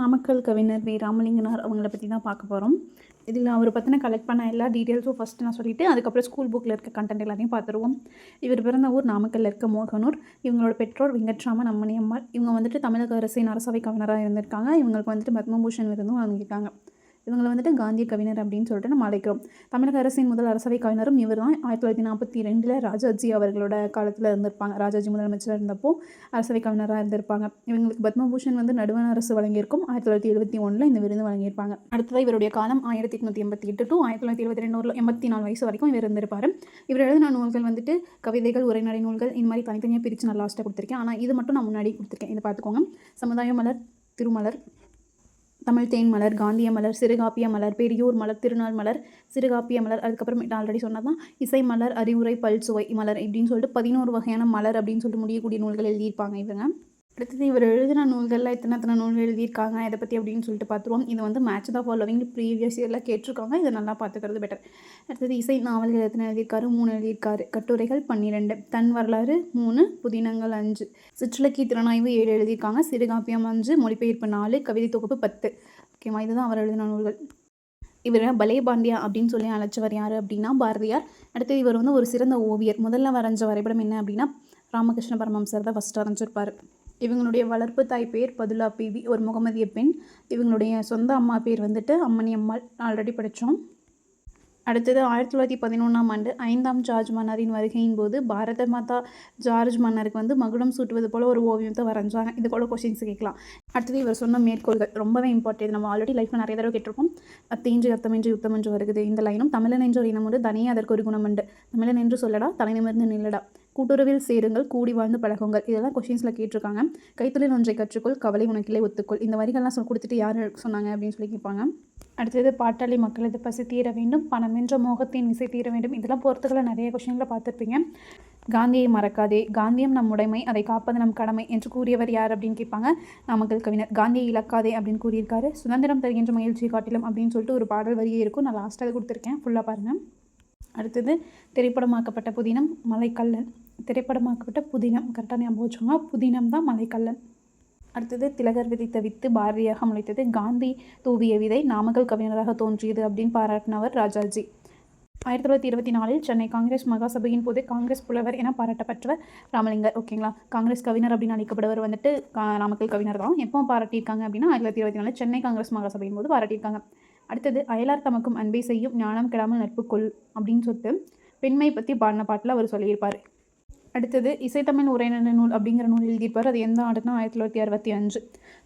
நாமக்கல் கவிஞர் வி. ராமலிங்கனார் அவங்கள பற்றி தான் பார்க்க போகிறோம் இதில் அவர் பற்றின கலெக்ட் பண்ண எல்லா டீட்டெயில்ஸும் ஃபஸ்ட்டு நான் சொல்லிவிட்டு அதுக்கப்புறம் ஸ்கூல் புக்கில் இருக்க கண்டென்ட் எல்லாத்தையும் பார்த்துருவோம். இவர் பிறந்த ஊர் நாமக்கல்ல இருக்க மோகனூர். இவங்களோட பெற்றோர் வெங்கட்ராமன் அம்மணி அம்மாள். இவங்க வந்துட்டு தமிழக அரசின் அரசவை கவிஞராக இருந்திருக்காங்க. இவங்களுக்கு வந்துட்டு பத்மபூஷன் விருதும் வாங்கியிருக்காங்க. இவங்களை வந்துட்டு காந்திய கவிஞர் அப்படின்னு சொல்லிட்டு நம்ம அழைக்கிறோம். தமிழக அரசின் முதல் அரசவை கவிஞரும் இவர் தான் ஆயிரத்தி தொள்ளாயிரத்தி நாற்பத்தி ரெண்டில் ராஜாஜி அவர்களோட காலத்தில் இருந்திருப்பாங்க. ராஜாஜி முதலமைச்சராக இருந்தப்போ அரசவை கவிஞராக இருந்திருப்பாங்க. இவங்களுக்கு பத்மபூஷன் வந்து நடுவண அரசு வழங்கியிருக்கும். ஆயிரத்தி தொள்ளாயிரத்தி எழுபத்தி ஒன்றில் இந்த விருது வழங்கியிருப்பாங்க. அடுத்ததாக இவருடைய காலம் ஆயிரத்தி எட்நூற்றி எண்பத்தி எட்டு டு ஆயிரத்தி தொள்ளாயிரத்தி எழுபத்தி ரெண்டு எண்பத்தி நாலு வயசு வரைக்கும் இவர் இருந்திருப்பார். இவர் எழுதின நூல்கள் வந்துட்டு கவிதைகள் உரைநடை நூல்கள் இந்த மாதிரி தனித்தனியாக பிரித்து நான் லாஸ்ட்டாக கொடுத்துருக்கேன். ஆனால் இது மட்டும் நான் முன்னாடி கொடுத்துருக்கேன். இதை பார்த்துக்கோங்க. சமுதாய மலர் திருமலர் தமிழ் தேன் மலர் காந்திய மலர் சிறுகாப்பிய மலர் பெரியூர் மலர் திருநாள் மலர் சிறுகாப்பிய மலர் அதுக்கப்புறம் ஆல்ரெடி சொன்னதான் இசை மலர் அறிவுரை பல்சுவை மலர் இப்படின்னு சொல்லிட்டு பதினோரு வகையான மலர் அப்படின்னு சொல்லிட்டு முடியக்கூடிய நூல்கள் எழுதியிருப்பாங்க இவங்க. அடுத்தது இவர் எழுதின நூல்களில் எத்தனை எத்தனை நூல்கள் எழுதியிருக்காங்க இதை பற்றி அப்படின்னு சொல்லிட்டு பார்த்துருவோம். இது வந்து மேட்ச் த ஃபாலோவிங் ப்ரீவியஸ் இயரில் கேட்டிருக்காங்க. இதை நல்லா பார்த்துக்கிறது பெட்டர் அடுத்தது இசை நாவல்கள் எத்தனை எழுதியிருக்காரு? மூணு எழுதியிருக்காரு. கட்டுரைகள் பன்னிரெண்டு. தன் வரலாறு மூணு புதினங்கள் அஞ்சு. சிற்றிலக்கிய திறனாய்வு ஏழு எழுதியிருக்காங்க. சிறுகாப்பியம் அஞ்சு மொழிபெயர்ப்பு நாலு கவிதை தொகுப்பு பத்து. ஓகேவா இதுதான் அவர் எழுதின நூல்கள். இவர் பலே பாண்டியா அப்படின்னு சொல்லி அழைச்சவர் யார் அப்படின்னா பாரதியார். அடுத்தது இவர் வந்து ஒரு சிறந்த ஓவியர். முதல்ல வரைஞ்ச வரைபடம் என்ன அப்படின்னா ராமகிருஷ்ண பரமம்சர் தான் ஃபஸ்ட் வரைஞ்சிருப்பார். இவங்களுடைய வளர்ப்பு தாய் பேர் பதுலா பிவி ஒரு முகமதிய பெண். இவங்களுடைய சொந்த அம்மா பேர் வந்துட்டு அம்மணி அம்மாள். ஆல்ரெடி படித்தோம் அடுத்தது ஆயிரத்தி தொள்ளாயிரத்தி பதினொன்றாம் ஆண்டு ஐந்தாம் ஜார்ஜ் மன்னரின் வருகையின் போது பாரத மாதா ஜார்ஜ் மன்னருக்கு வந்து மகுடம் சூட்டுவது போல் ஒரு ஓவியத்தை வரைஞ்சாங்க. இது போல் கொஷின்ஸ் கேட்கலாம். அடுத்தது இவர் சொன்ன மேற்கோள்கள். ரொம்பவே இம்பார்ட்டன்ட் நம்ம ஆல்ரெடி லைஃப்பில் நிறைய தடவை கேட்டிருப்போம் அத்தீன்று அர்த்தமின்றி யுத்தம் என்று வருகிறது இந்த லைனும் தமிழன் என்ற ஒரு இனம் உண்டு தனியே அதற்கு ஒரு குணம் உண்டு. தமிழன் என்று சொல்லடா தலைநிமிர்ந்து நில்லடா. கூட்டுறவில் சேருங்கள் கூடி வாழ்ந்து பழகுங்கள். இதெல்லாம் கொஷின்ஸில் கேட்டிருக்காங்க. கைத்தொழில் ஒன்றை கற்றுக்கொள் கவலை உனக்கிலே ஒத்துக்கொள். இந்த வரிகள்லாம் சொல் கொடுத்துட்டு யார் சொன்னாங்க அப்படின்னு சொல்லி கேட்பாங்க. அடுத்தது பாட்டாளி மக்களது பசி தீர வேண்டும் பணம் என்ற மோகத்தின் இசை தீர வேண்டும். இதெல்லாம் பொறுத்துக்களை நிறைய கொஷினில் பார்த்துருப்பீங்க. காந்தியை மறக்காதே காந்தியம் நம் உடைமை அதை காப்பது நம் கடமை என்று கூறியவர் யார் அப்படின்னு கேட்பாங்க. நாமக்கல் கவிஞர் காந்தியை இழக்காதே அப்படின்னு கூறியிருக்காரு. சுதந்திரம் தருகின்ற மகிழ்ச்சியை காட்டிலும் அப்படின்னு சொல்லிட்டு ஒரு பாடல் வரியே இருக்கும். நான் லாஸ்ட்டாக கொடுத்துருக்கேன். ஃபுல்லாக பாருங்கள் அடுத்தது திரைப்படமாக்கப்பட்ட புதினம் மலைக்கல்லன். திரைப்படமாக்கப்பட்ட புதினம் கரெக்டாக ஞாபகம் வச்சோம்னா புதினம் தான் மலைக்கல்லன். அடுத்தது திலகர் விதித்த வித்து பாரதியாக முளைத்தது காந்தி தூவிய விதை நாமக்கல் கவிஞராக தோன்றியது அப்படின்னு பாராட்டினவர் ராஜாஜி. ஆயிரத்தி தொள்ளாயிரத்தி இருபத்தி நாலில் சென்னை காங்கிரஸ் மகாசபையின் போது காங்கிரஸ் புலவர் என பாராட்டப்பட்டவர் ராமலிங்கர் ஓகேங்களா காங்கிரஸ் கவிஞர் அப்படின்னு அழைக்கப்படுவர் வந்துட்டு நாமக்கல் கவிஞர் தான். எப்போ பாராட்டியிருக்காங்க அப்படின்னா ஆயிரத்தி தொள்ளாயிரத்தி இருபத்தி நாலு சென்னை காங்கிரஸ் மகாசபையின் போது பாராட்டியிருக்காங்க. அடுத்தது அயலார் தமக்கும் அன்பை செய்யும் ஞானம் கெடாமல் நட்பு கொள் அப்படின்னு சொல்லிட்டு பெண்மை பற்றி பாடின பாட்டில் அவர் சொல்லியிருப்பார். அடுத்தது இசைத்தமிழ் உரைநடை நூல் அப்படிங்கிற நூல் எழுதியிருப்பார். அது எந்த ஆண்டுனா ஆயிரத்தி தொள்ளாயிரத்தி அறுபத்தி அஞ்சு.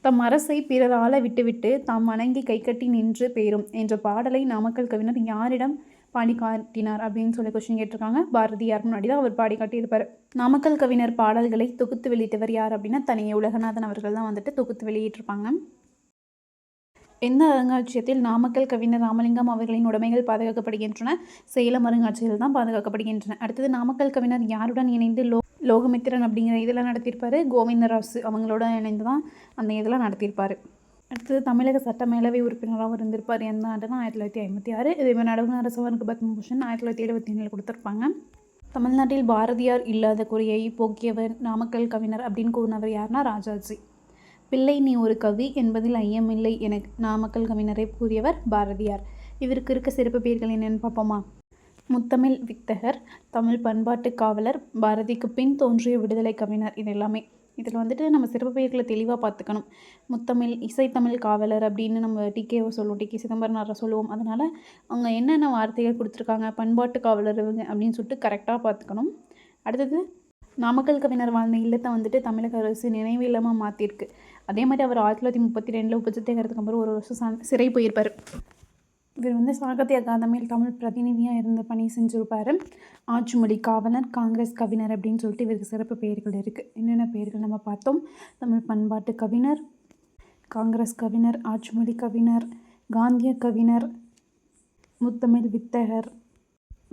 தம் அரசை பிறரால விட்டுவிட்டு தாம் வணங்கி கைகட்டி நின்று பெயரும் என்ற பாடலை நாமக்கல் கவிஞர் யாரிடம் பாடி காட்டினார் அப்படின்னு சொல்லி கொஸ்டின் கேட்டிருக்காங்க. பாரதியார் முன்னாடி தான் அவர் பாடி காட்டியிருப்பார். நாமக்கல் கவிஞர் பாடல்களை தொகுத்து வெளியிட்டவர் யார் அப்படின்னா தனியே உலகநாதன் அவர்கள் தான் வந்துட்டு தொகுத்து வெளியிட்டிருப்பாங்க. எந்த அருங்காட்சியத்தில் நாமக்கல் கவிஞர் ராமலிங்கம் அவர்களின் உடைமைகள் பாதுகாக்கப்படுகின்றன. சேலம் அருங்காட்சியில் தான் பாதுகாக்கப்படுகின்றன. அடுத்தது நாமக்கல் கவிஞர் யாருடன் இணைந்து லோ லோகமித்திரன் அப்படிங்கிற இதெல்லாம் நடத்தியிருப்பார்? கோவிந்தராசு அவங்களோட இணைந்து தான் அந்த இதெல்லாம் நடத்தியிருப்பார். அடுத்தது தமிழக சட்டமேலவை உறுப்பினராகவும் இருந்திருப்பார். எந்த ஆண்டுனா ஆயிரத்தி தொள்ளாயிரத்தி ஐம்பத்தி ஆறு. இதே நடுவண் பத்மபூஷன் ஆயிரத்தி தொள்ளாயிரத்தி எழுபத்தி ஏழில் கொடுத்துருப்பாங்க. தமிழ்நாட்டில் பாரதியார் இல்லாத குறையை போக்கியவர் நாமக்கல் கவிஞர் அப்படின்னு கூறினவர் யாருன்னா ராஜாஜி. பிள்ளை நீ ஒரு கவி என்பதில் ஐயமில்லை என நாமக்கல் கவிஞரை கூறியவர் பாரதியார். இவருக்கு இருக்க சிறப்பு பெயர்கள் என்னென்னு பார்ப்போமா? முத்தமிழ் வித்தகர் தமிழ் பண்பாட்டு காவலர் பாரதிக்கு பின் தோன்றிய விடுதலை கவிஞர் இது எல்லாமே. இதில் வந்துட்டு நம்ம சிறப்பு பெயர்களை தெளிவாக பார்த்துக்கணும். முத்தமிழ் இசைத்தமிழ் காவலர் அப்படின்னு நம்ம டிகேவை சொல்லுவோம் டிகே சிதம்பரனாரை சொல்லுவோம். அதனால் அவங்க என்னென்ன வார்த்தைகள் கொடுத்துருக்காங்க பண்பாட்டு காவலர் இவங்க அப்படின்னு சொல்லிட்டு கரெக்டாக பார்த்துக்கணும். அடுத்தது நாமக்கல் கவிஞர் வாழ்ந்த இல்லத்தை வந்துட்டு தமிழக அரசு நினைவு இல்லாமல் மாற்றிருக்கு அதே மாதிரி அவர் ஆயிரத்தி தொள்ளாயிரத்தி முப்பத்தி ரெண்டில் உப்பு அப்புறம் ஒரு வருஷம் சிறை போயிருப்பார். இவர் வந்து சாகித்ய அகாதமியில் தமிழ் பிரதிநிதியாக இருந்து பணி செஞ்சுருப்பார். ஆட்சிமொழி காவலர் காங்கிரஸ் கவிஞர் அப்படின்னு சொல்லிட்டு இவருக்கு சிறப்பு பெயர்கள் இருக்குது என்னென்ன பெயர்கள் நம்ம பார்த்தோம்? தமிழ் பண்பாட்டு கவிஞர் காங்கிரஸ் கவிஞர் ஆட்சிமொழி கவிஞர் காந்திய கவிஞர் முத்தமிழ் வித்தகர்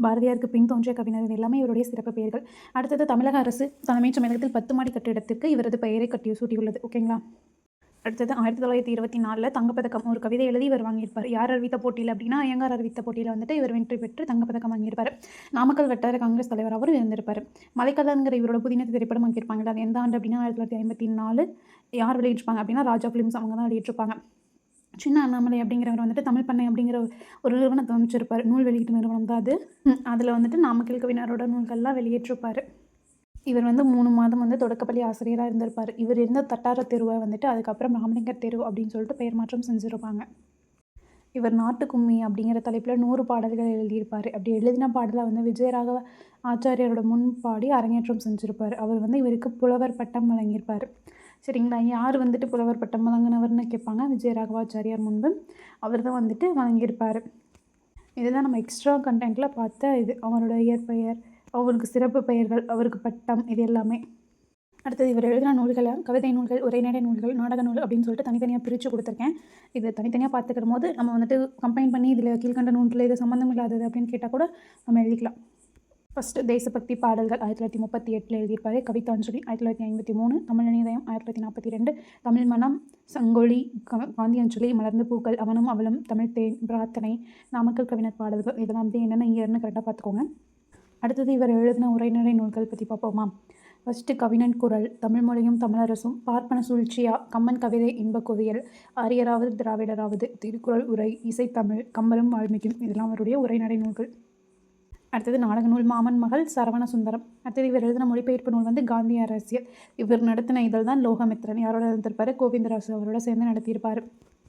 பாரதியாருக்கு பின் தோன்றிய கவிஞர் எல்லாமே இவருடைய சிறப்பு பெயர்கள். அடுத்தது தமிழக அரசு தலைமைச் தமிழகத்தில் பத்து மாடி கட்டிடத்திற்கு இவரது பெயரை கட்டி சூட்டியுள்ளது. ஓகேங்களா? அடுத்தது ஆயிரத்தி தொள்ளாயிரத்தி இருபத்தி நாலில் தங்கப்பதக்கம் ஒரு கவிதை எழுதி இவர் வாங்கியிருப்பார். யார் அறிவித்த போட்டியில் அப்படின்னா ஐயங்கார் அறிவித்த போட்டியில் வந்துட்டு இவர் வெற்றி பெற்று தங்கப்பதக்கம் வாங்கியிருப்பார். நாமக்கல் வட்டார காங்கிரஸ் தலைவராகவும் இருந்திருப்பார். மலைக்கல்லங்கிற இவரோட புதிய திரைப்படம் வாங்கியிருப்பாங்க அது எந்த ஆண்டு அப்படின்னா ஆயிரத்தி தொள்ளாயிரத்தி ஐம்பத்தி நாலு யார் வெளியிட்டிருப்பாங்க அப்படின்னா ராஜா ஃபிலிம்ஸ் அவங்க தான் வெளியிட்டிருப்பாங்க. சின்ன அண்ணாமலை அப்படிங்கிறவர் வந்துட்டு தமிழ் பண்ணை அப்படிங்கிற ஒரு நிறுவனத்தை அமைச்சிருப்பார். நூல் வெளியீட்டு நிறுவனம் தான் அது. அதில் வந்துட்டு நாமக்கல் கவிஞரோட நூல்கள்லாம் வெளியேற்றிருப்பார். இவர் வந்து மூணு மாதம் வந்து தொடக்கப்பள்ளி ஆசிரியராக இருந்திருப்பார். இவர் இருந்த தட்டார தெருவை வந்துட்டு அதுக்கப்புறம் ராமலிங்கர் தெரு அப்படின்னு சொல்லிட்டு பெயர் மாற்றம் செஞ்சுருப்பாங்க. இவர் நாட்டுக்கும்மி அப்படிங்கிற தலைப்பில் நூறு பாடல்கள் எழுதியிருப்பார். அப்படி எழுதின பாடலை வந்து விஜயராகவ ஆச்சாரியரோட முன் பாடி அரங்கேற்றம் செஞ்சுருப்பார். அவர் வந்து இவருக்கு புலவர் பட்டம் வழங்கியிருப்பார். சரிங்களா? யார் வந்துட்டு புலவர் பட்டம் வழங்கினவர்னு கேட்பாங்க விஜயராகவாச்சாரியார் முன்பு அவர் தான் வந்துட்டு வழங்கியிருப்பார். இதுதான் நம்ம எக்ஸ்ட்ரா கண்டென்ட்டில் பார்த்த இது. அவரோட இயற்பெயர். அவருக்கு சிறப்பு பெயர்கள் அவருக்கு பட்டம் இது எல்லாமே. அடுத்தது இவர் எழுதின நூல்களை கவிதை நூல்கள் உரைநடை நூல்கள் நாடக நூல் அப்படின்னு சொல்லிட்டு தனித்தனியாக பிரித்து கொடுத்துருக்கேன். இது தனித்தனியாக பார்த்துக்கிற போது நம்ம வந்துட்டு கம்பைன் பண்ணி இதில் கீழ்கண்ட நூல்களில் இது சம்மந்தம் இல்லாதது அப்படின்னு கேட்டால் கூட நம்ம எழுதிக்கலாம். ஃபஸ்ட்டு தேசபக்தி பாடல்கள் ஆயிரத்தி தொள்ளாயிரத்தி முப்பத்தி எட்டில் எழுதியிருப்பாரு கவிதாஞ்சலி ஆயிரத்தி தொள்ளாயிரத்தி ஐம்பத்தி மூணு தமிழ் நிதயம் ஆயிரத்தி தொள்ளாயிரத்தி நாற்பத்தி ரெண்டு தமிழ் மனம் சங்கொலி க- காந்தியஞ்சலி மலர்ந்த பூக்கள் அவனும் அவளும் தமிழ் தேன் பிரார்த்தனை நாமக்கல் கவிஞர் பாடல்கள் இதெல்லாம் வந்து என்னென்ன இயர்னு கரெக்டாக பார்த்துக்கோங்க. அடுத்தது இவர் எழுதின உரைநடை நூல்கள் பற்றி பார்ப்போமா? ஃபஸ்ட்டு கவினன் குரல் தமிழ் மொழியும் தமிழரசும் பார்ப்பன சூழ்ச்சியா கம்மன் கவிதை இன்பக் குவியல் ஆரியராவது திராவிடராவது திருக்குறள் உரை இசைத்தமிழ் கம்பரும் வால்மீகியும் இதெல்லாம் அவருடைய உரைநடை நூல்கள். அடுத்தது நாடக நூல் மாமன் மகள் சரவண சுந்தரம். அடுத்தது இவர் எழுதின மொழிபெயர்ப்பு நூல் வந்து காந்தி அரசியல். இவர் நடத்தின இதழ் தான் லோகமித்ரன். யாரோட இருந்திருப்பார் கோவிந்தராசு அவரோட சேர்ந்து நடத்தியிருப்பார்.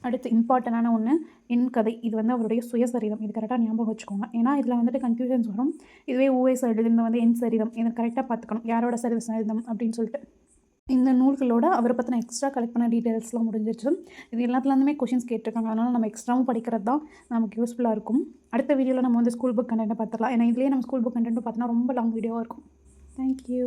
அடுத்து இம்பார்ட்டண்டான ஒன்று என் கதை. இது வந்து அவருடைய சுயசரிதம். இது கரெக்டாக ஞாபகம் வச்சுக்கோங்க. ஏன்னா இதில் வந்துட்டு கன்ஃபியூஷன்ஸ் வரும். இதுவே ஓஎஸ் சரிதம் வந்து என் சரிதம். இதை கரெக்டாக பார்த்துக்கணும். யாரோட சரி சரிதம் அப்படின்னு சொல்லிட்டு. இந்த நூல்களோட அவரை பற்றின எக்ஸ்ட்ரா கலெக்ட் பண்ண டீட்டெயில்ஸ்லாம் முடிஞ்சிருச்சு. இது எல்லாத்துலேருந்துமே கொஷின்ஸ் கேட்டிருக்காங்க. அதனால் நம்ம எக்ஸ்ட்ராவும் படிக்கிறது தான் நமக்கு யூஸ்ஃபுல்லாக இருக்கும். அடுத்த வீடியோவில் நம்ம வந்து ஸ்கூல் புக் கண்டென்ட்டை பார்த்துக்கலாம் ஏன்னா இதுலேயே நம்ம ஸ்கூல் புக் கண்டென்ட் பார்த்தோன்னா ரொம்ப லாங் வீடியோவாக இருக்கும். தேங்க்யூ